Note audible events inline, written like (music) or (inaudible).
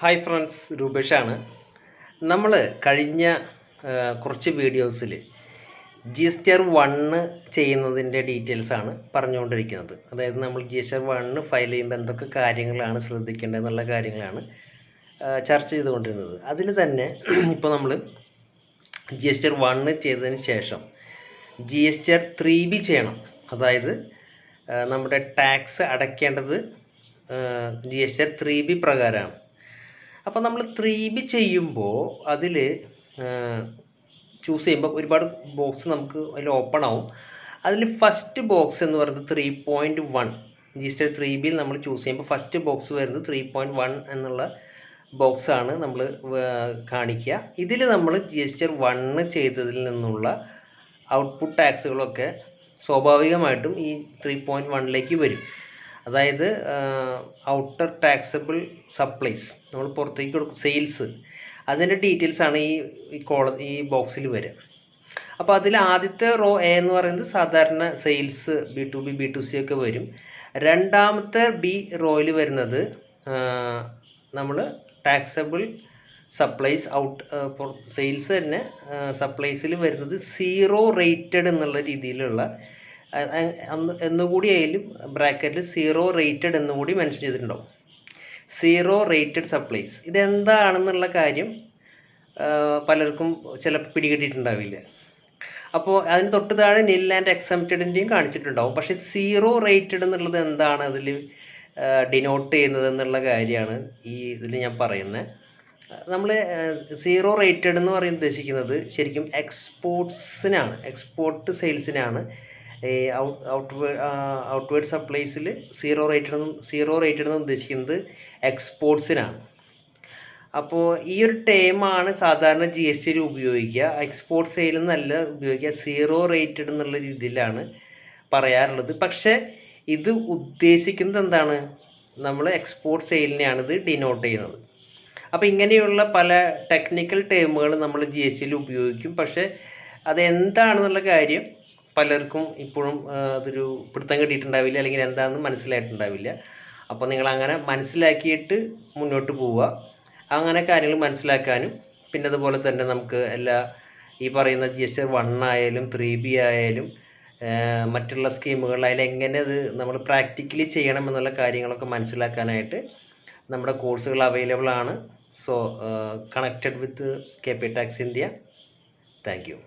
Hi friends രൂപേഷാണ്. നമ്മൾ കഴിഞ്ഞ കുറച്ച് വീഡിയോസിൽ G S T R one ചെയ്യുന്നതിന്റെ ഡീറ്റെയിൽസാണ് പറഞ്ഞുകൊണ്ടിരിക്കുന്നത്. അതായത് നമ്മൾ G S T R one file ചെയ്യുമ്പോൾ എന്തൊക്കെ കാര്യങ്ങളാണ് ശ്രദ്ധിക്കേണ്ടത് എന്നുള്ള കാര്യങ്ങളാണ് ചർച്ച ചെയ്തുകൊണ്ടിരുന്നത്. അതിൽ തന്നെ (clears throat) ഇപ്പോൾ നമ്മൾ G S T R one ചെയ്തതിന് ശേഷം G S T R three B ചെയ്യണം. അതായത് നമ്മുടെ ടാക്സ് അടയ്ക്കേണ്ടത് G S T R three B പ്രകാരമാണ്. അപ്പോൾ നമ്മൾ ത്രീ ബി ചെയ്യുമ്പോൾ അതിൽ ചൂസ് ചെയ്യുമ്പോൾ ഒരുപാട് ബോക്സ് നമുക്ക് അതിൽ ഓപ്പൺ ആവും. അതിൽ ഫസ്റ്റ് ബോക്സ് എന്ന് പറയുന്നത് three point one G three ബിയിൽ നമ്മൾ ചൂസ് ചെയ്യുമ്പോൾ ഫസ്റ്റ് ബോക്സ് വരുന്നത് ത്രീ പോയിന്റ് വൺ എന്നുള്ള ബോക്സാണ് നമ്മൾ കാണിക്കുക ഇതിൽ നമ്മൾ ജി എസ് ടി വണ്ണ് ചെയ്തതിൽ നിന്നുള്ള ഔട്ട്പുട്ട് ടാക്സുകളൊക്കെ സ്വാഭാവികമായിട്ടും ഈ ത്രീ പോയിന്റ് വണ്ണിലേക്ക് വരും. അതായത് ഔട്ടർ ടാക്സബിൾ സപ്ലൈസ് നമ്മൾ പുറത്തേക്ക് കൊടുക്കും സെയിൽസ് അതിന്റെ ഡീറ്റെയിൽസ് ആണ് ഈ ഈ കോള ഈ ബോക്സിൽ വരിക. അപ്പോൾ അതിൽ ആദ്യത്തെ റോ എ എന്ന് പറയുന്നത് സാധാരണ sales B to B B to C ഒക്കെ വരും. രണ്ടാമത്തെ ബി റോയിൽ വരുന്നത് നമ്മൾ ടാക്സബിൾ സപ്ലൈസ് ഔട്ട് സെയിൽസ് തന്നെ സപ്ലൈസിൽ വരുന്നത് സീറോ റേറ്റഡ് എന്നുള്ള രീതിയിലുള്ള അ- അ- അന്ന് എന്നുകൂടി അതിലും ബ്രാക്കറ്റിൽ സീറോ റേറ്റഡ് എന്നുകൂടി മെൻഷൻ ചെയ്തിട്ടുണ്ടാവും. Zero rated supplies. ഇതെന്താണെന്നുള്ള കാര്യം പലർക്കും ചിലപ്പോൾ പിടികിട്ടിയിട്ടുണ്ടാവില്ല. അപ്പോൾ അതിന് തൊട്ട് താഴെ നിൽ ആൻഡ് എക്സംപ്റ്റഡിന്റെയും കാണിച്ചിട്ടുണ്ടാവും. പക്ഷേ സീറോ റേറ്റഡ് എന്നുള്ളത് എന്താണ് അതിൽ ഡിനോട്ട് ചെയ്യുന്നത് എന്നുള്ള കാര്യമാണ് ഈ ഇതിൽ ഞാൻ പറയുന്നത്. നമ്മൾ സീറോ റേറ്റഡ് എന്ന് പറയുന്നത് ഉദ്ദേശിക്കുന്നത് ശരിക്കും എക്സ്പോർട്ട്സിനാണ് എക്സ്പോർട്ട് സെയിൽസിനാണ് ഔട്ട് ഔട്ട്വേഡ് സപ്ലൈസിൽ സീറോ റേറ്റഡ് സീറോ റേറ്റഡ് എന്ന് ഉദ്ദേശിക്കുന്നത് എക്സ്പോർട്സിനാണ് അപ്പോൾ ഈ ഒരു ടേമാണ് സാധാരണ ജി എസ് ടിയിൽ ഉപയോഗിക്കുക. എക്സ്പോർട്ട് സെയിൽ എന്നല്ല ഉപയോഗിക്കുക. സീറോ റേറ്റഡ് എന്നുള്ള രീതിയിലാണ് പറയാറുള്ളത്. പക്ഷേ ഇത് ഉദ്ദേശിക്കുന്നത് എന്താണ്? നമ്മൾ എക്സ്പോർട്ട് സെയിലിനെയാണ് ഇത് ഡിനോട്ട് ചെയ്യുന്നത്. അപ്പോൾ ഇങ്ങനെയുള്ള പല ടെക്നിക്കൽ ടേമുകൾ നമ്മൾ ജി എസ് ടിയിൽ ഉപയോഗിക്കും. പക്ഷേ അതെന്താണെന്നുള്ള കാര്യം പലർക്കും ഇപ്പോഴും അതൊരു പിടുത്തം കിട്ടിയിട്ടുണ്ടാവില്ല അല്ലെങ്കിൽ എന്താണെന്ന് മനസ്സിലായിട്ടുണ്ടാവില്ല. അപ്പോൾ നിങ്ങൾ അങ്ങനെ മനസ്സിലാക്കിയിട്ട് മുന്നോട്ട് പോവുക. അങ്ങനെ കാര്യങ്ങൾ മനസ്സിലാക്കാനും പിന്നെ അതുപോലെ തന്നെ നമുക്ക് എല്ലാ ഈ പറയുന്ന ജി എസ് ആർ വൺ ആയാലും ത്രീ ബി ആയാലും മറ്റുള്ള സ്കീമുകളിലായാലും എങ്ങനെ അത് നമ്മൾ പ്രാക്ടിക്കലി ചെയ്യണം എന്നുള്ള കാര്യങ്ങളൊക്കെ മനസ്സിലാക്കാനായിട്ട് നമ്മുടെ കോഴ്സുകൾ അവൈലബിൾ ആണ്. So connected with K P tax India thank you